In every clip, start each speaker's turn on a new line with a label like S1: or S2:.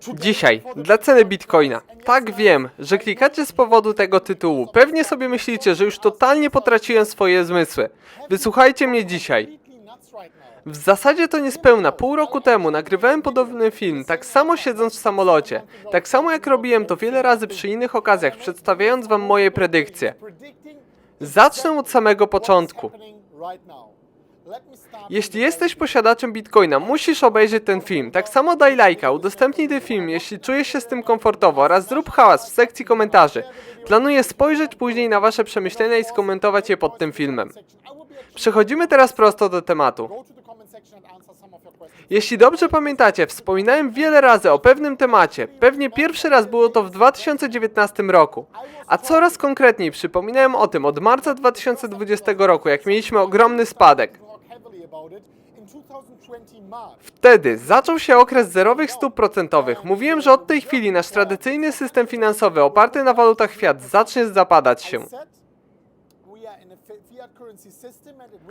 S1: Dzisiaj, dla ceny bitcoina. Tak wiem, że klikacie z powodu tego tytułu. Pewnie sobie myślicie, że już totalnie potraciłem swoje zmysły. Wysłuchajcie mnie dzisiaj. W zasadzie to niespełna pół roku temu nagrywałem podobny film, tak samo siedząc w samolocie. Tak samo jak robiłem to wiele razy przy innych okazjach, przedstawiając wam moje predykcje. Zacznę od samego początku. Jeśli jesteś posiadaczem bitcoina, musisz obejrzeć ten film. Tak samo daj lajka, udostępnij ten film, jeśli czujesz się z tym komfortowo oraz zrób hałas w sekcji komentarzy. Planuję spojrzeć później na wasze przemyślenia i skomentować je pod tym filmem. Przechodzimy teraz prosto do tematu. Jeśli dobrze pamiętacie, wspominałem wiele razy o pewnym temacie. Pewnie pierwszy raz było to w 2019 roku. A coraz konkretniej przypominałem o tym od marca 2020 roku, jak mieliśmy ogromny spadek. Wtedy zaczął się okres zerowych stóp procentowych. Mówiłem, że od tej chwili nasz tradycyjny system finansowy oparty na walutach fiat zacznie zapadać się.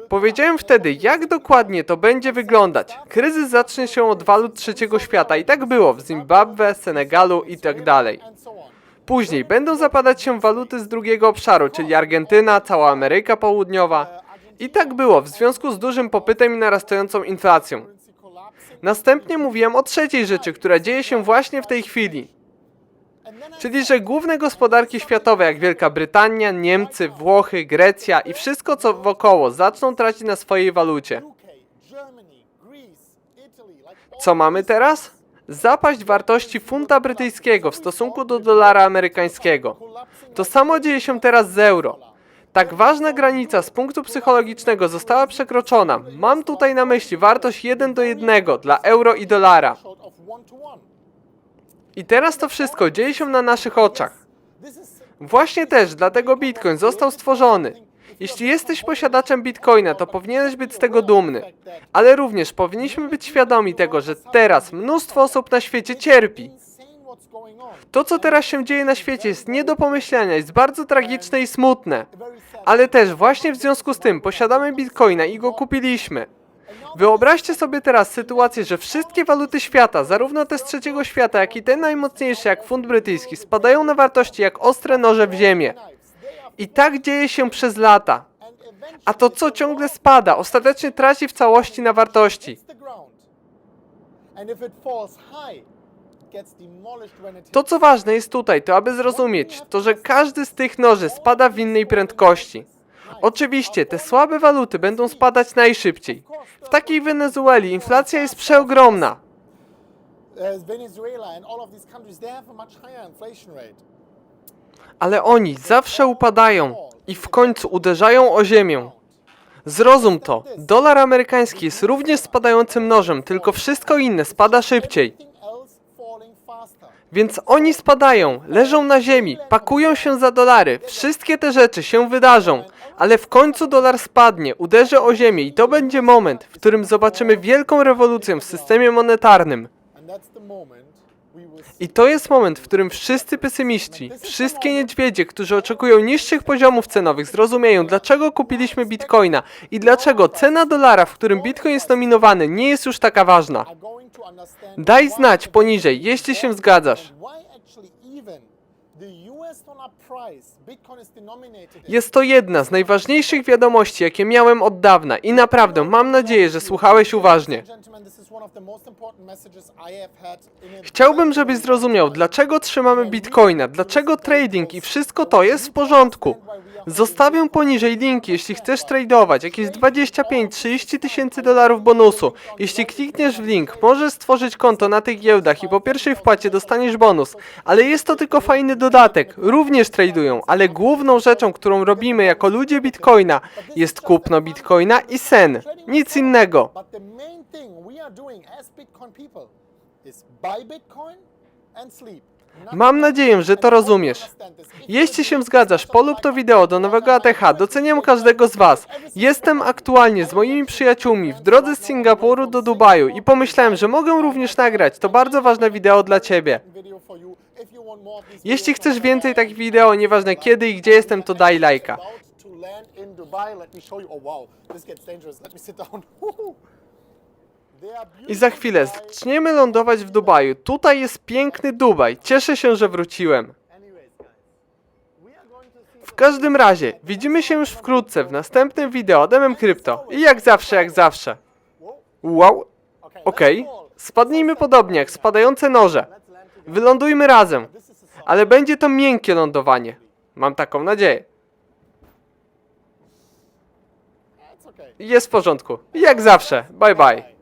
S1: Powiedziałem wtedy, jak dokładnie to będzie wyglądać. Kryzys zacznie się od walut trzeciego świata i tak było w Zimbabwe, Senegalu i tak dalej. Później będą zapadać się waluty z drugiego obszaru, czyli Argentyna, cała Ameryka Południowa. I tak było w związku z dużym popytem i narastającą inflacją. Następnie mówiłem o trzeciej rzeczy, która dzieje się właśnie w tej chwili. Czyli, że główne gospodarki światowe jak Wielka Brytania, Niemcy, Włochy, Grecja i wszystko co wokoło zaczną tracić na swojej walucie. Co mamy teraz? Zapaść wartości funta brytyjskiego w stosunku do dolara amerykańskiego. To samo dzieje się teraz z euro. Tak ważna granica z punktu psychologicznego została przekroczona. Mam tutaj na myśli wartość 1 do 1 dla euro i dolara. I teraz to wszystko dzieje się na naszych oczach. Właśnie też dlatego Bitcoin został stworzony. Jeśli jesteś posiadaczem Bitcoina, to powinieneś być z tego dumny. Ale również powinniśmy być świadomi tego, że teraz mnóstwo osób na świecie cierpi. To, co teraz się dzieje na świecie, jest nie do pomyślenia, jest bardzo tragiczne i smutne. Ale też właśnie w związku z tym posiadamy Bitcoina i go kupiliśmy. Wyobraźcie sobie teraz sytuację, że wszystkie waluty świata, zarówno te z trzeciego świata, jak i te najmocniejsze jak funt brytyjski, spadają na wartości jak ostre noże w ziemię. I tak dzieje się przez lata. A to co ciągle spada, ostatecznie traci w całości na wartości. To co ważne jest tutaj, to aby zrozumieć, to że każdy z tych noży spada w innej prędkości. Oczywiście, te słabe waluty będą spadać najszybciej. W takiej Wenezueli inflacja jest przeogromna. Ale oni zawsze upadają i w końcu uderzają o ziemię. Zrozum to. Dolar amerykański jest również spadającym nożem, tylko wszystko inne spada szybciej. Więc oni spadają, leżą na ziemi, pakują się za dolary. Wszystkie te rzeczy się wydarzą, ale w końcu dolar spadnie, uderzy o ziemię i to będzie moment, w którym zobaczymy wielką rewolucję w systemie monetarnym. I to jest moment, w którym wszyscy pesymiści, wszystkie niedźwiedzie, którzy oczekują niższych poziomów cenowych, zrozumieją, dlaczego kupiliśmy bitcoina i dlaczego cena dolara, w którym bitcoin jest nominowany, nie jest już taka ważna. Daj znać poniżej, jeśli się zgadzasz. Jest to jedna z najważniejszych wiadomości, jakie miałem od dawna i naprawdę mam nadzieję, że słuchałeś uważnie. Chciałbym, żebyś zrozumiał, dlaczego trzymamy bitcoina, dlaczego trading i wszystko to jest w porządku. Zostawię poniżej linki, jeśli chcesz tradować, jakieś 25-30 tysięcy dolarów bonusu. Jeśli klikniesz w link, możesz stworzyć konto na tych giełdach i po pierwszej wpłacie dostaniesz bonus. Ale jest to tylko fajny dodatek, również tradują, ale główną rzeczą, którą robimy jako ludzie bitcoina, jest kupno bitcoina i sen. Nic innego.
S2: Bitcoin and sleep.
S1: Mam nadzieję, że to rozumiesz. Jeśli się zgadzasz, polub to wideo do nowego ATH, doceniam każdego z Was. Jestem aktualnie z moimi przyjaciółmi w drodze z Singapuru do Dubaju i pomyślałem, że mogę również nagrać to bardzo ważne wideo dla Ciebie. Jeśli chcesz więcej takich wideo, nieważne kiedy i gdzie jestem, to daj lajka.
S2: I za chwilę zaczniemy lądować w Dubaju. Tutaj jest piękny Dubaj. Cieszę się, że wróciłem. W każdym razie, widzimy się już wkrótce w następnym wideo od MM Crypto. I jak zawsze, jak zawsze. Wow,
S1: Okay,
S2: okej.
S1: fall.
S2: Spadnijmy podobnie jak spadające noże. Wylądujmy razem. Ale będzie to miękkie lądowanie. Mam taką nadzieję.
S1: Okay.
S2: Jest w porządku. Jak zawsze. Bye bye.